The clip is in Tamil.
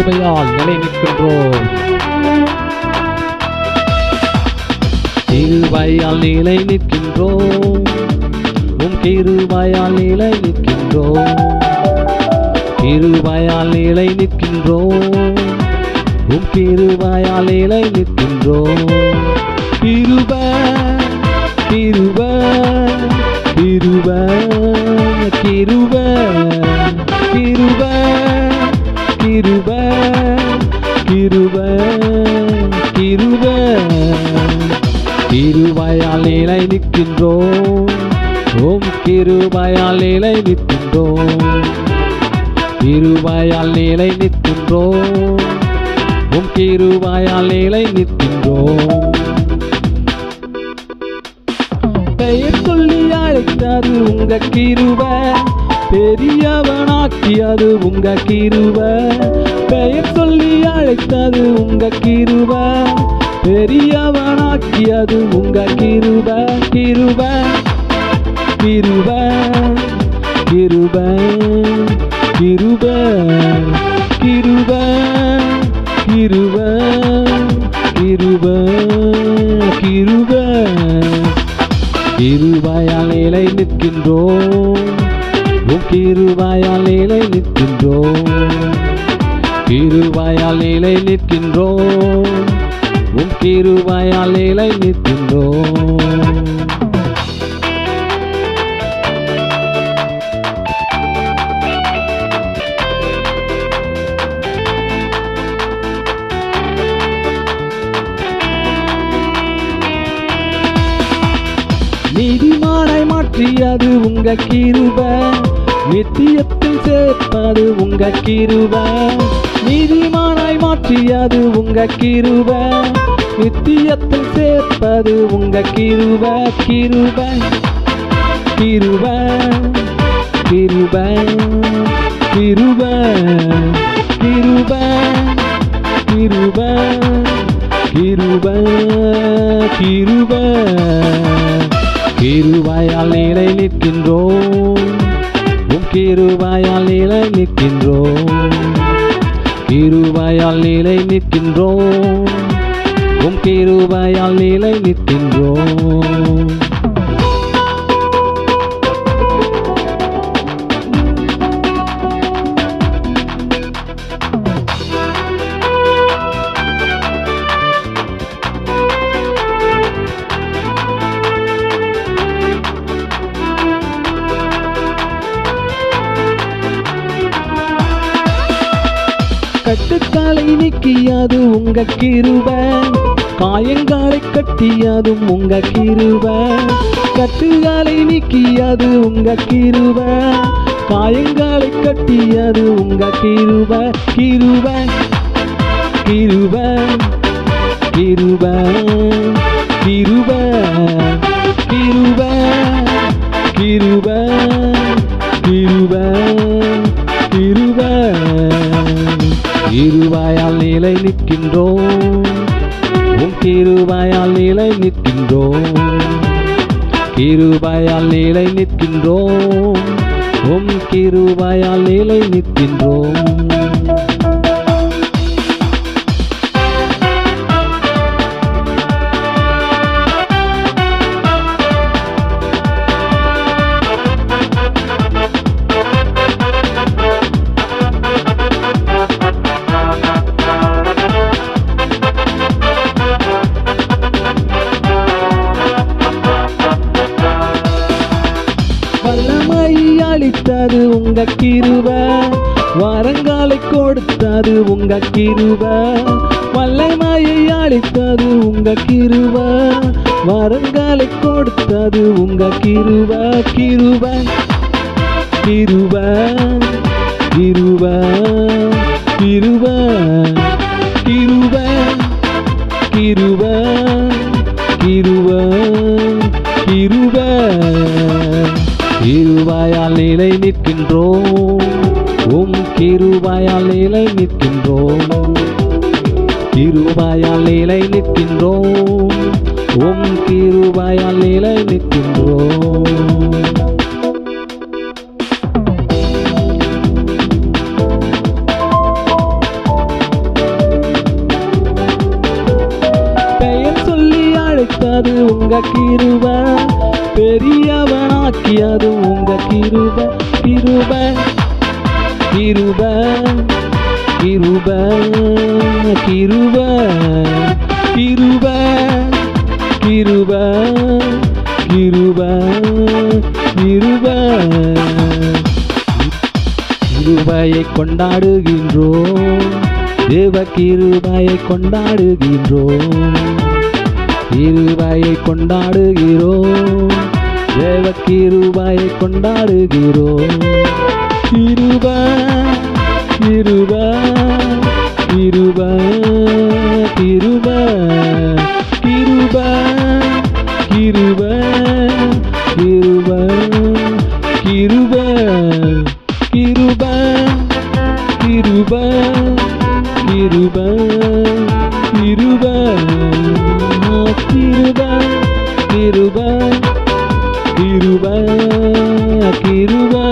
கிருபையால் நிலை நிற்கின்றோம். கிருபையால் நிலை நிற்கின்றோம். உம் கிருபையால் நிலை நிற்கின்றோம். கிருபையால் நிலை நிற்கின்றோம். உம் கிருபையால் நிலை நிற்கின்றோம். கிருப கிரு நிற்கின்றோம் ஓம் கிருபையால் நிலை நிற்கின்றோம். கிருபயால் நிலை நிற்கின்றோம். உம் கிருபயால் நிலை நிற்கின்றோம். பெயர் சொல்லி அழைத்தது உங்க கிருப. பெரியவனாக்கியது உங்க கிருப. பெயர் சொல்லி அழைத்தது உங்க கிருப. பெரியவனாக்கியது உங்க கிருப கிருப கிருப கிருப கிருப கிருப கிருப கிருப கிருப கிருபாயால் நிலை நிற்கின்றோம். உம் கிருபாயால் நிலை நிற்கின்றோம். கிருபாயால் நிலை நிற்கின்றோம். உன் கிருபையால் நிலை நிற்கின்றோம் நீதிமானை மாற்றியது உங்க கிருபை. நித்தியத்தில் சேர்ப்பது உங்க கிருப. நீதிமானாய் மாற்றியது உங்க கிருப. நித்தியத்தில் சேர்ப்பது உங்க கிருப கிருப. கிருப கிருப கிருப கிருப கிருப கிருப கிருப. கிருபாயால் நிலை நிற்கின்றோம் கிருபாயால் நிலை நிற்கின்றோம். கிருபாயால் நிலை நிற்கின்றோம். உம் கிருபாயால் நிலை நிற்கின்றோம். கட்டுக்காலை நீக்கியது உங்க கிருப காயங்காலை கட்டியாதும் உங்க கிருப கட்டுகாலை நீக்கியது உங்க கிருப காயங்காலை கட்டியது உங்க கிருப கிருப கிருப கிருப கிருப நிலை நிற்கின்றோம். உம் கிருபாயால் நிலை நிற்கின்றோம். கிருபாயால் நிலை நிற்கின்றோம். உம் கிருபாயால் நிலை நிற்கின்றோம். அளித்தது உங்க கிருப. வரங்காலை கொடுத்தது உங்க கிருப. வல்லமையை அளித்தது உங்க கிருப. வரங்காலை கொடுத்தது உங்க கிருப. கிருப. கிருப. கிருப. கிருப. கிருப. கிருப. கிருப. கிருப. கிருவாயால் நிலை நிற்கின்றோம். உம் கிருவாயால் நிலை நிற்கின்றோம். கிருவாயால் நிலை நிற்கின்றோம். உம் கிருவாயால் நிலை நிற்கின்றோம். பெயர் சொல்லி அழைத்தது உங்க கிருவா பெரியவனாக்கியது உங்க கிருப கிருப கிருப கிருப கிருப கிருப கிருப கிருப கிருப. கிருபையை கொண்டாடுகின்றோம் தேவ கிருபையை கொண்டாடுகின்றோம். இருவாயை கொண்டாடுகிறோம். தேவக்கு இருவாயை கொண்டாடுகிறோம். இருபா இருபா இருபா இருபா இருபா இருபா இரு கிருபா கிருபா கிருபா கிருபா.